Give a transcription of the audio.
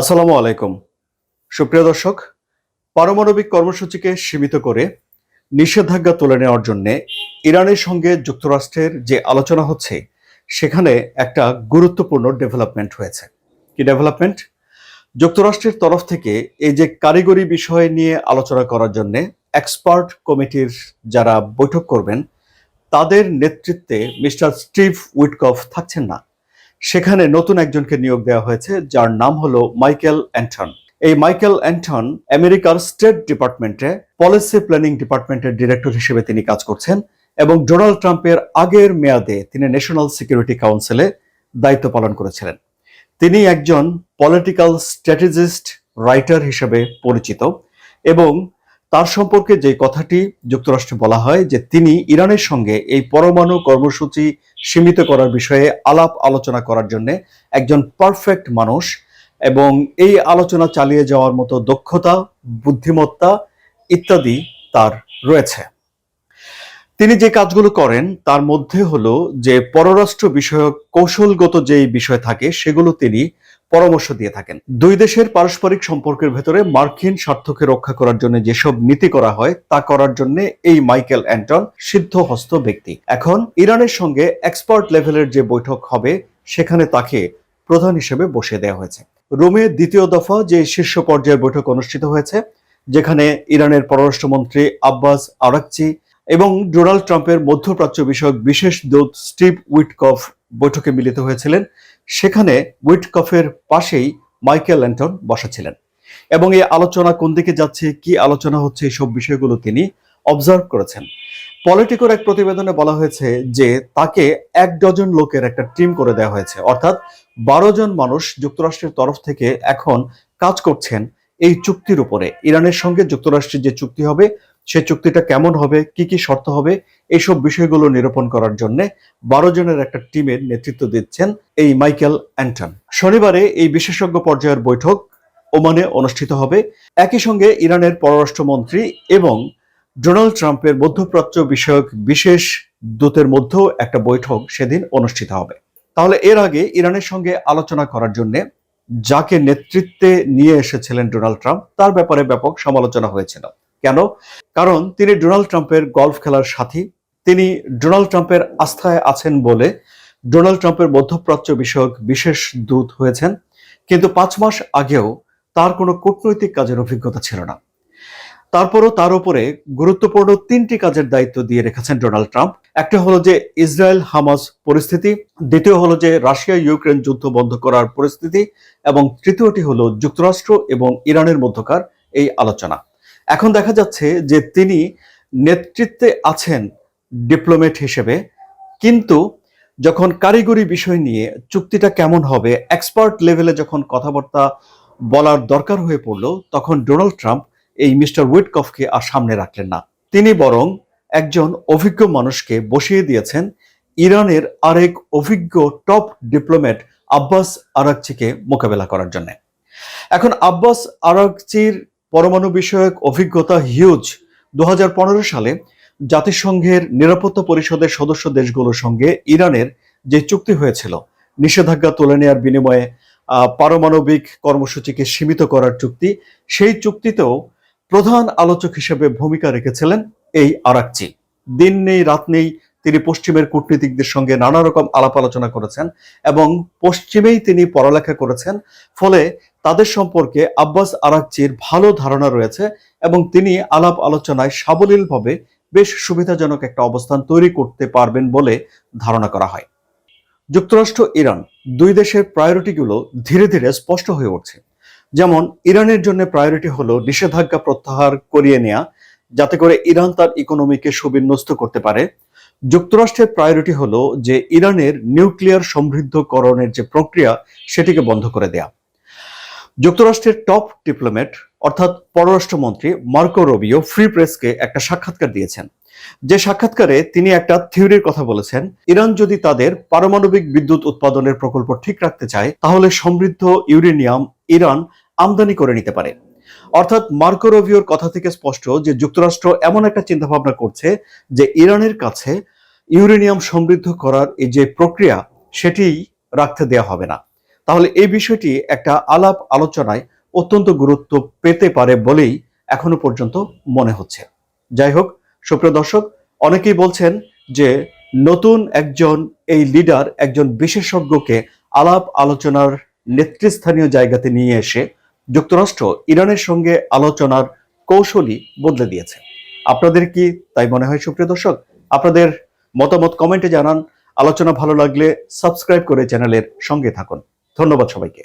আসসালামু আলাইকুম। সুপ্রিয় দর্শক, পারমাণবিক কর্মসূচিকে সীমিত করে নিষেধাজ্ঞা তুলে নেওয়ার জন্য ইরানের সঙ্গে যুক্তরাষ্ট্রের যে আলোচনা হচ্ছে, সেখানে একটা গুরুত্বপূর্ণ ডেভেলপমেন্ট হয়েছে। কি ডেভেলপমেন্ট? যুক্তরাষ্ট্রের তরফ থেকে এই যে কারিগরি বিষয় নিয়ে আলোচনা করার জন্য এক্সপার্ট কমিটির যারা বৈঠক করবেন, তাদের নেতৃত্বে মিস্টার স্টিভ উইটকফ থাকছেন না। সেখানে নতুন একজনকে নিয়োগ দেওয়া হয়েছে, যার নাম হলো মাইকেল অ্যান্টন। এই মাইকেল অ্যান্টন আমেরিকার স্টেট ডিপার্টমেন্টে পলিসি প্ল্যানিং ডিপার্টমেন্টের ডিরেক্টর হিসেবে তিনি কাজ করছেন এবং ডোনাল্ড ট্রাম্পের আগের মেয়াদে তিনি ন্যাশনাল সিকিউরিটি কাউন্সিলে দায়িত্ব পালন করেছিলেন। তিনি একজন পলিটিক্যাল স্ট্র্যাটেজিস্ট, রাইটার হিসেবে পরিচিত এবং তার সম্পর্কে যে কথাটি যুক্তরাষ্ট্রে বলা হয় যে তিনি ইরানের সঙ্গে এই পরমাণু কর্মসূচি সীমিত করার বিষয়ে আলাপ আলোচনা করার জন্য একজন পারফেক্ট মানুষ এবং এই আলোচনা চালিয়ে যাওয়ার মতো দক্ষতা, বুদ্ধিমত্তা ইত্যাদি তার রয়েছে। তিনি যে কাজগুলো করেন, তার মধ্যে হলো যে পররাষ্ট্র বিষয়ক কৌশলগত যেই বিষয় থাকে, সেগুলো তিনি পরামর্শ দিয়ে থাকেন। দুই দেশের পারস্পরিক সম্পর্কের ভেতরে মার্কিন স্বার্থকে রক্ষা করার জন্য যেসব নীতি করা হয়, তা করার জন্য এই মাইকেল অ্যান্টন সিদ্ধ হস্ত ব্যক্তি। এখন ইরানের সঙ্গে এক্সপার্ট লেভেলের যে বৈঠক হবে, সেখানে তাকে প্রধান হিসেবে বসে দেওয়া হয়েছে। রোমে দ্বিতীয় দফা যে শীর্ষ পর্যায়ের বৈঠক অনুষ্ঠিত হয়েছে, যেখানে ইরানের পররাষ্ট্রমন্ত্রী আব্বাস আরাকচি এবং ডোনাল্ড ট্রাম্পের মধ্যপ্রাচ্য বিষয়ক বিশেষ দূত স্টিভ উইটকফ বৈঠকে মিলিত হয়েছিলেন। সেখানে উইটকফের পাশেই মাইকেল ল্যান্টন বসা ছিলেন। এবং এই আলোচনা কোন দিকে যাচ্ছে, কি আলোচনা হচ্ছে এই সব বিষয়গুলো তিনি অবজার্ভ করেছেন। পলিটিকোর এক প্রতিবেদনে বলা হয়েছে যে, তাকে এক ডজন লোকের একটা টিম করে দেওয়া হয়েছে। অর্থাৎ বারো জন মানুষ যুক্তরাষ্ট্রের তরফ থেকে এখন কাজ করছেন এই চুক্তির উপরে। ইরানের সঙ্গে যুক্তরাষ্ট্রের যে চুক্তি হবে সে চুক্তিটা কেমন হবে, কি কি শর্ত হবে, এইসব বিষয়গুলো নিরূপণ করার জন্য বারো জনের একটা টিমের নেতৃত্ব দিচ্ছেন এই মাইকেল অ্যান্টন। শনিবারে এই বিশেষজ্ঞ পর্যায়ের বৈঠক ওমানে অনুষ্ঠিত হবে। একই সঙ্গে ইরানের পররাষ্ট্রমন্ত্রী এবং ডোনাল্ড ট্রাম্পের মধ্যপ্রাচ্য বিষয়ক বিশেষ দূতের মধ্যেও একটা বৈঠক সেদিন অনুষ্ঠিত হবে। তাহলে এর আগে ইরানের সঙ্গে আলোচনা করার জন্য যাকে নেতৃত্বে নিয়ে এসেছিলেন ডোনাল্ড ট্রাম্প, তার ব্যাপারে ব্যাপক সমালোচনা হয়েছিল। কেন? কারণ তিনি ডোনাল্ড ট্রাম্পের গলফ খেলার সাথী। তিনি ডোনাল্ড ট্রাম্পের আস্থায় আছেন বলে ডোনাল্ড ট্রাম্পের মধ্যপ্রাচ্য বিষয়ক বিশেষ দূত হয়েছেন। কিন্তু পাঁচ মাস আগেও তার কোনো কূটনৈতিক কাজের অভিজ্ঞতা ছিল না। তারপরও তার উপরে গুরুত্বপূর্ণ তিনটি কাজের দায়িত্ব দিয়ে রেখেছেন ডোনাল্ড ট্রাম্প। একটা হলো যে ইসরায়েল হামাস পরিস্থিতি, দ্বিতীয় হলো যে রাশিয়া ইউক্রেন যুদ্ধ বন্ধ করার পরিস্থিতি, এবং তৃতীয়টি হলো যুক্তরাষ্ট্র এবং ইরানের মধ্যকার এই আলোচনা। এখন দেখা যাচ্ছে যে তিনি নেতৃত্বে আছেন ডিপ্লোমেট হিসেবে, কিন্তু যখন কারিগরি বিষয় নিয়ে চুক্তিটা কেমন হবে এক্সপার্ট লেভেলে যখন কথাবার্তা বলার দরকার হয়ে পড়ল, তখন ডোনাল্ড ট্রাম্প এই মিস্টার উইটকফকে আর সামনে রাখলেন না। তিনি বরং একজন অভিজ্ঞ মানুষকে বসিয়ে দিয়েছেন ইরানের আরেক অভিজ্ঞ টপ ডিপ্লোমেট আব্বাস আরাকচিকে মোকাবেলা করার জন্য। এখন আব্বাস আরাকচির পরমাণু বিষয়ক অভিজ্ঞতা হিউজ। দুহাজার পনেরো সালে জাতিসংঘের নিরাপত্তা পরিষদের সদস্য দেশগুলোর সঙ্গে ইরানের যে চুক্তি হয়েছিল, নিষেধাজ্ঞা তুলে নেওয়ার বিনিময়ে পারমাণবিক কর্মসূচিকে সীমিত করার চুক্তি, সেই চুক্তিতেও প্রধান আলোচক হিসেবে ভূমিকা রেখেছিলেন এই আরাকচি। দিন নেই, রাত নেই তিনি পশ্চিমের কূটনীতিকদের সঙ্গে নানা রকম আলাপ আলোচনা করেছেন এবং পশ্চিমেই তিনি পড়ালেখা করেছেন। ফলে তাদের সম্পর্কে আব্বাস আরাকচির ভালো ধারণা রয়েছে এবং তিনি আলাপ আলোচনায় সাবলীলভাবে বেশ সুবিধাজনক একটা অবস্থান তৈরি করতে পারবেন বলে ধারণা করা হয়। যুক্তরাষ্ট্র, ইরান দুই দেশের প্রায়োরিটিগুলো ধীরে ধীরে স্পষ্ট হয়ে উঠছে। যেমন, ইরানের জন্য প্রায়োরিটি হলো নিষেধাজ্ঞা প্রত্যাহার করিয়ে নেওয়া যাতে করে ইরান তার ইকোনমিকে সুবিন্যস্ত করতে পারে। যুক্তরাষ্ট্রের প্রায়োরিটি হলো যে ইরানের নিউক্লিয়ার সমৃদ্ধকরণের যে প্রক্রিয়া, সেটিকে বন্ধ করে দেয়া। যুক্তরাষ্ট্রের টপ ডিপ্লোমেট অর্থাৎ পররাষ্ট্রমন্ত্রী মার্কো রবিও ফ্রি প্রেসকে একটা সাক্ষাৎকার দিয়েছেন। যে সাক্ষাৎকারে তিনি একটা থিওরির কথা বলেছেন, ইরান যদি তাদের পারমাণবিক বিদ্যুৎ উৎপাদনের প্রকল্প ঠিক রাখতে চায়, তাহলে সমৃদ্ধ ইউরেনিয়াম ইরান আমদানি করে নিতে পারে। অর্থাৎ মার্কো কথা থেকে স্পষ্ট যে যুক্তরাষ্ট্র এমন একটা চিন্তাভাবনা করছে যে ইরানের কাছে ইউরেনিয়াম সমৃদ্ধ করার এই যে প্রক্রিয়া, সেটি রাখতে দেওয়া হবে না। তাহলে এই বিষয়টি একটা আলাপ আলোচনায় অত্যন্ত গুরুত্ব পেতে পারে বলেই এখনও পর্যন্ত মনে হচ্ছে। যাই হোক, সুপ্রিয় দর্শক, অনেকেই বলছেন যে নতুন একজন এই লিডার, একজন বিশেষজ্ঞকে আলাপ আলোচনার নেতৃস্থানীয় জায়গাতে নিয়ে এসে যুক্তরাষ্ট্র ইরানের সঙ্গে আলোচনার কৌশলই বদলে দিয়েছে। আপনাদের কি তাই মনে হয়, সুপ্রিয় দর্শক? আপনাদের মতামত কমেন্টে জানান। আলোচনা ভালো লাগলে সাবস্ক্রাইব করে চ্যানেলের সঙ্গে থাকুন। ধন্যবাদ সবাইকে।